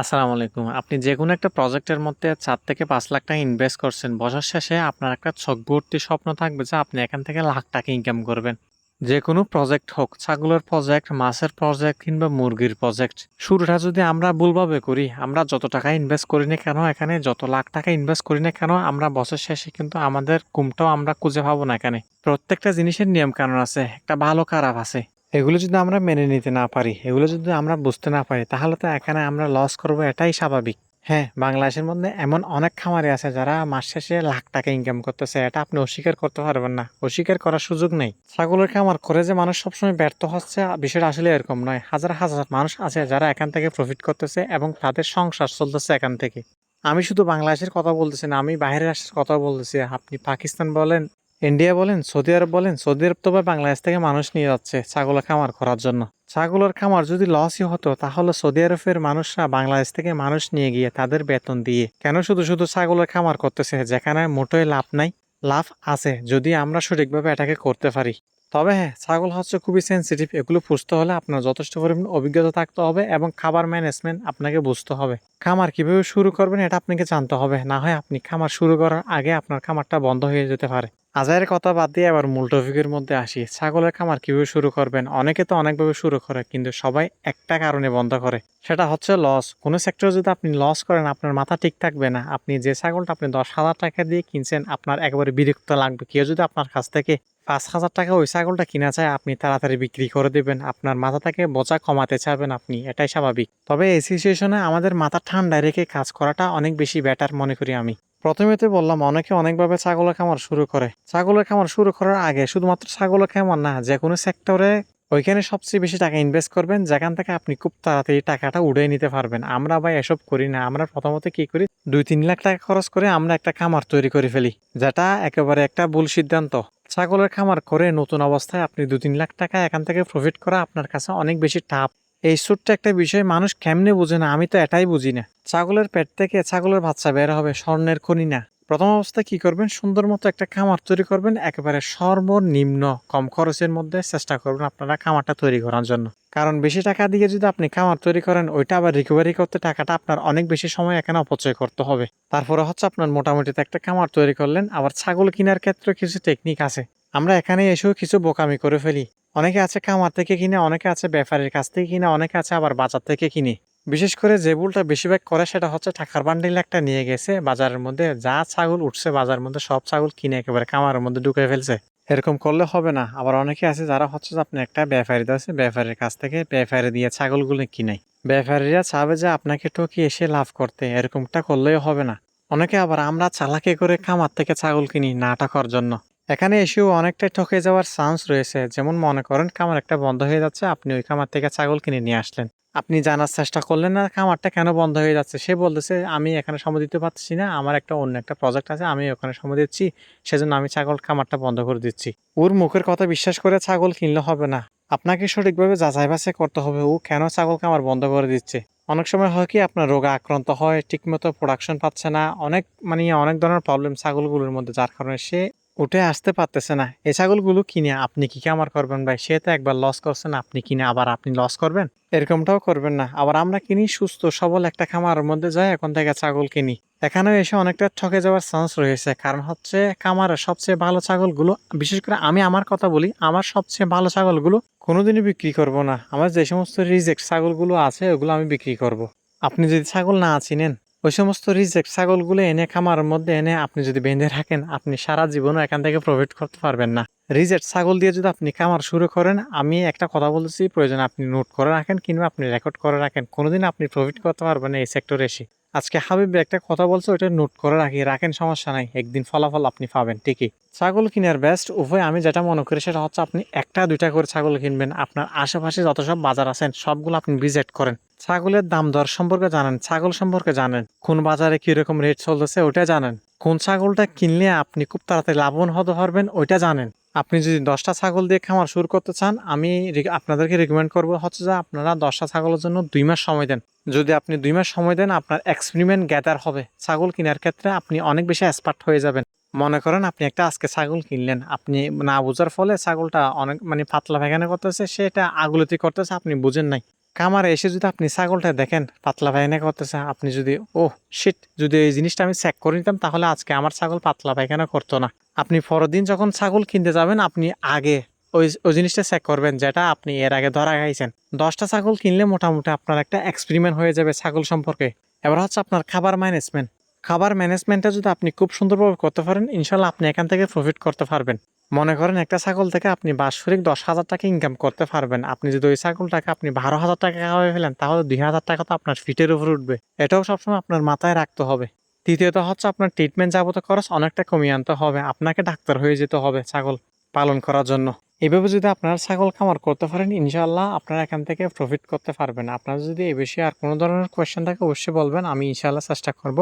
আসসালামু আলাইকুম। আপনি যেকোনো একটা প্রজেক্টের মধ্যে চার থেকে পাঁচ লাখ টাকা ইনভেস্ট করছেন। বছর শেষে আপনার একটা ভর্তি স্বপ্ন থাকবে যে আপনি এখান থেকে লাখ টাকা ইনকাম করবেন। যেকোনো প্রজেক্ট হোক, ছাগলের প্রজেক্ট, মাছের প্রজেক্ট কিংবা মুরগির প্রজেক্ট। শুরুটা যদি আমরা ভুলভাবে করি, আমরা যত টাকা ইনভেস্ট করি না কেন, এখানে যত লাখ টাকা ইনভেস্ট করি না কেন, আমরা বছর শেষে কিন্তু আমাদের ঘুমটাও আমরা খুঁজে পাবো না এখানে। প্রত্যেকটা জিনিসের নিয়ম কানুন আছে, একটা ভালো খারাপ আছে। এগুলো যদি আমরা মেনে নিতে না পারি, এগুলো যদি আমরা বুঝতে না পারি, তাহলে তো এখানে আমরা লস করব এটাই স্বাভাবিক। হ্যাঁ, বাংলাদেশের মধ্যে এমন অনেক খামারি আছে যারা মাস শেষে লাখ টাকা ইনকাম করতেছে। এটা আপনি অস্বীকার করতে পারবেন না। অস্বীকার করার সুযোগ নেই। ছাগলের খামার করে যে মানুষ সবসময় ব্যর্থ হচ্ছে, বিষয়টা আসলে এরকম নয়। হাজার হাজার মানুষ আছে যারা এখান থেকে প্রফিট করতেছে এবং তাদের সংসার চলতেছে এখান থেকে। আমি শুধু বাংলাদেশের কথা বলতেছি না, আমি বাইরের রাষ্ট্রের কথা বলতেছি। আপনি পাকিস্তান বলেন, ইন্ডিয়া বলেন, সৌদি আরব বলেন, সৌদি আরব তো বাংলাদেশ থেকে মানুষ নিয়ে যাচ্ছে ছাগলের খামার করার জন্য। ছাগলের খামার যদি লসই হতো তাহলে সৌদি আরবের মানুষরা বাংলাদেশ থেকে মানুষ নিয়ে গিয়ে তাদের বেতন দিয়ে কেন শুধু শুধু ছাগলের খামার করতেছে? যেখানে মোটেই লাভ নাই লাভ আছে যদি আমরা সঠিকভাবে এটাকে করতে পারি। তবে হ্যাঁ ছাগল হচ্ছে খুবই সেন্সিটিভ এগুলো পুষতে হলে আপনার যথেষ্ট পরিমাণ অভিজ্ঞতা থাকতে হবে এবং খাবার ম্যানেজমেন্ট আপনাকে বুঝতে হবে। খামার কীভাবে শুরু করবেন এটা আপনাকে জানতে হবে। না হয় আপনি খামার শুরু করার আগে আপনার খামারটা বন্ধ হয়ে যেতে পারে। আজায়ের কথা বাদ দিয়ে আবার মূল টপিকের মধ্যে আসি। ছাগলের খামার কীভাবে শুরু করবেন? অনেকে তো অনেকভাবে শুরু করে, কিন্তু সবাই একটা কারণে বন্ধ করে। সেটা হচ্ছে লস কোনো সেক্টর যদি আপনি লস করেন, আপনার মাথা ঠিক থাকবে না। আপনি যে ছাগলটা আপনি দশ হাজার টাকা দিয়ে কিনছেন, আপনার একবারে বিরক্ত লাগবে। কেউ যদি আপনার কাছ থেকে পাঁচ হাজার টাকা ওই ছাগলটা কিনা চায়, আপনি তাড়াতাড়ি বিক্রি করে দেবেন। আপনার মাথা থেকে বোঝা কমাতে চাবেন আপনি। এটাই স্বাভাবিক। তবে এই সিচুয়েশনে আমাদের মাথা ঠান্ডায় রেখে কাজ করাটা অনেক বেশি বেটার মনে করি আমি। প্রথমে তো বললাম, অনেকে অনেকভাবে ছাগলের খামার শুরু করে। ছাগলের খামার শুরু করার আগে শুধুমাত্র ছাগলের খামার না, যে কোনো সেক্টরে ওইখানে সবচেয়ে বেশি টাকা ইনভেস্ট করবেন, যেখান থেকে আপনি খুব তাড়াতাড়ি টাকাটা উড়িয়ে নিতে পারবেন। আমরা ভাই এসব করি না। আমরা প্রথমত কি করি? দুই তিন লাখ টাকা খরচ করে আমরা একটা খামার তৈরি করে ফেলি, যেটা একেবারে একটা ভুল সিদ্ধান্ত। ছাগলের খামার করে নতুন অবস্থায় আপনি দু তিন লাখ টাকা এখান থেকে প্রফিট করা আপনার কাছে অনেক বেশি টাফ। এই ছোট্ট একটা বিষয় মানুষ কেমনে বুঝে না, আমি তো এটাই বুঝি না। ছাগলের পেট থেকে ছাগলের বাচ্চা বের হবে স্বর্ণের খনি না। প্রথম অবস্থায় কি করবেন? সুন্দর মতো একটা খামার তৈরি করবেন, একেবারে সর্বনিম্ন কম খরচের মধ্যে চেষ্টা করবেন আপনারা খামারটা তৈরি করার জন্য। কারণ বেশি টাকা দিয়ে যদি আপনি খামার তৈরি করেন, ওইটা আবার রিকভারি করতে টাকাটা আপনার অনেক বেশি সময় এখানে অপচয় করতে হবে। তারপরে হচ্ছে আপনার মোটামুটিতে একটা খামার তৈরি করলেন, আবার ছাগল কেনার ক্ষেত্রে কিছু টেকনিক আছে। আমরা এখানে এসেও কিছু বোকামি করে ফেলি। অনেকে আছে খামার থেকে কিনে, অনেকে আছে ব্যাপারীর কাছ থেকে কিনে, অনেকে আছে আবার বাজার থেকে কিনে। বিশেষ করে যে ভুলটা বেশিরভাগ করে সেটা হচ্ছে টাকার বান্ডিল একটা নিয়ে গেছে, বাজারের মধ্যে যা ছাগল উঠছে, বাজারের মধ্যে সব ছাগল কিনে একেবারে খামারের মধ্যে ঢুকে ফেলছে। এরকম করলে হবে না। আবার অনেকে আছে যারা হচ্ছে আপনি একটা ব্যাপারী আছে, ব্যাপারীর কাছ থেকে ব্যাপারী দিয়ে ছাগলগুলো কিনাই ব্যাপারীরা চাবে যে আপনাকে ঠকিয়ে এসে লাভ করতে, এরকমটা করলেও হবে না। অনেকে আবার আমরা চালাকি করে খামার থেকে ছাগল কিনি, না টাকার জন্য। এখানে এসেও অনেকটাই ঠকে যাওয়ার চান্স রয়েছে। যেমন মনে করেন, খামার একটা বন্ধ হয়ে যাচ্ছে, আপনি ওই খামার থেকে ছাগল কিনে নিয়ে আসলেন। আপনি জানার চেষ্টা করলেন, না, খামারটা কেন বন্ধ হয়ে যাচ্ছে? সে বলতেছে, আমি এখানে সময় দিতে পারছি না। আমার একটা অন্য একটা প্রজেক্ট আছে, আমি ওখানে সময় দিচ্ছি। সেজন্য আমি ছাগল খামারটা বন্ধ করে দিচ্ছি। ওর মুখের কথা বিশ্বাস করে ছাগল কিনলে হবে না। আপনাকে সঠিকভাবে যাচাই বাছাই করতে হবে, ও কেন ছাগল খামার বন্ধ করে দিচ্ছে? অনেক সময় হয় কি, আপনার রোগে আক্রান্ত হয়, ঠিকমতো প্রোডাকশন পাচ্ছে না। অনেক মানে অনেক ধরনের প্রবলেম ছাগলগুলোর মধ্যে, যার কারণে সে উঠে আসতে পারতেছে না। এই ছাগলগুলো কিনে আপনি কি কামার করবেন ভাই? সে তো একবার লস করছেন, আপনি কিনে আবার আপনি লস করবেন? এরকমটাও করবেন না। আবার আমরা কিনি সুস্থ, সবল একটা খামারের মধ্যে যাই, এখন থেকে ছাগল কিনি। এখানেও এসে অনেকটা ঠকে যাওয়ার চান্স রয়েছে। কারণ হচ্ছে খামারের সবচেয়ে ভালো ছাগলগুলো, বিশেষ করে আমি আমার কথা বলি, আমার সবচেয়ে ভালো ছাগলগুলো কোনোদিনই বিক্রি করব না। আমার যে সমস্ত রিজেক্ট ছাগলগুলো আছে, ওগুলো আমি বিক্রি করব। আপনি যদি ছাগল না চিনেন ওই সমস্ত রিজেক্ট ছাগলগুলো এনে খামারের মধ্যে এনে আপনি যদি বেঁধে রাখেন, আপনি সারা জীবনও এখান থেকে প্রফিট করতে পারবেন না। রিজেক্ট ছাগল দিয়ে যদি আপনি খামার শুরু করেন, আমি একটা কথা বলতেছি, প্রয়োজন আপনি নোট করে রাখেন কিংবা আপনি রেকর্ড করে রাখেন। কোনোদিন আপনি প্রফিট করতে পারবেন এই সেক্টরে এসে। আজকে হাবিব একটা কথা বলছে, ওইটা নোট করে রাখি। রাখেন, সমস্যা নাই। একদিন ফলাফল আপনি পাবেন, ঠিকই। ছাগল কেনার বেস্ট উভয় আমি যেটা মনে করি সেটা হচ্ছে আপনি একটা, দুইটা করে ছাগল কিনবেন। আপনার আশেপাশে যত সব বাজার আছেন, সবগুলো আপনি ভিজিট করেন। ছাগলের দাম দর সম্পর্কে জানেন, ছাগল সম্পর্কে জানেন। কোন বাজারে কীরকম রেট চলতেছে ওটা জানেন। কোন ছাগলটা কিনলে আপনি খুব তাড়াতাড়ি লাভবান হতে পারবেন, ওইটা জানেন। আপনি যদি দশটা ছাগল দিয়ে খামার শুরু করতে চান, আমি আপনাদেরকে রেকমেন্ড করব হচ্ছে যে আপনারা দশটা ছাগলের জন্য দুই মাস সময় দেন। যদি আপনি দুই মাস সময় দেন, আপনার এক্সপেরিমেন্ট গ্যাদার হবে। ছাগল কেনার ক্ষেত্রে আপনি অনেক বেশি এক্সপার্ট হয়ে যাবেন। মনে করেন আপনি একটা আজকে ছাগল কিনলেন। আপনি না বোঝার ফলে ছাগলটা অনেক মানে পাতলা ভেগানে করতেছে, সেটা আগুলতি করতেছে, আপনি বুঝেন নাই। কামারে এসে যদি আপনি ছাগলটা দেখেন, পাতলা পায়খানা করতেছে, আপনি যদি ও শিট যদি এই জিনিসটা আমি চেক করে নিতাম, তাহলে আজকে আমার ছাগল পাতলা পায়খানা করতো না। আপনি পরের দিন যখন ছাগল কিনতে যাবেন, আপনি আগে ওই ওই জিনিসটা চেক করবেন, যেটা আপনি এর আগে ধরা খাইছেন। দশটা ছাগল কিনলে মোটামুটি আপনার একটা এক্সপেরিমেন্ট হয়ে যাবে ছাগল সম্পর্কে। এবার হচ্ছে আপনার খাবার ম্যানেজমেন্ট খাবার ম্যানেজমেন্টটা যদি আপনি খুব সুন্দরভাবে করতে পারেন, ইনশাল্লাহ আপনি এখান থেকে প্রফিট করতে পারবেন। মনে করেন একটা ছাগল থেকে আপনি বাৎসরিক দশ হাজার টাকা ইনকাম করতে পারবেন। আপনি যদি ওই ছাগলটাকে আপনি বারো হাজার টাকা খাওয়াই ফেলেন, তাহলে দুই হাজার টাকা তো আপনার ফিটের উপর উঠবে। এটাও সবসময় আপনার মাথায় রাখতে হবে। তৃতীয়ত হচ্ছে আপনার ট্রিটমেন্ট যাবতীয় খরচ অনেকটা কমিয়ে আনতে হবে। আপনাকে ডাক্তার হয়ে যেতে হবে ছাগল পালন করার জন্য। এভাবে যদি আপনারা ছাগল খামার করতে পারেন, ইনশাআল্লাহ আপনারা এখান থেকে প্রফিট করতে পারবেন। আপনারা যদি এ বিষয়ে আর কোনো ধরনের কোয়েশ্চেন থাকে, অবশ্যই বলবেন। আমি ইনশাআল্লাহ চেষ্টা করব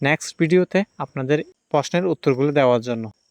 নেক্সট ভিডিওতে আপনাদের প্রশ্নের উত্তরগুলো দেওয়ার জন্য।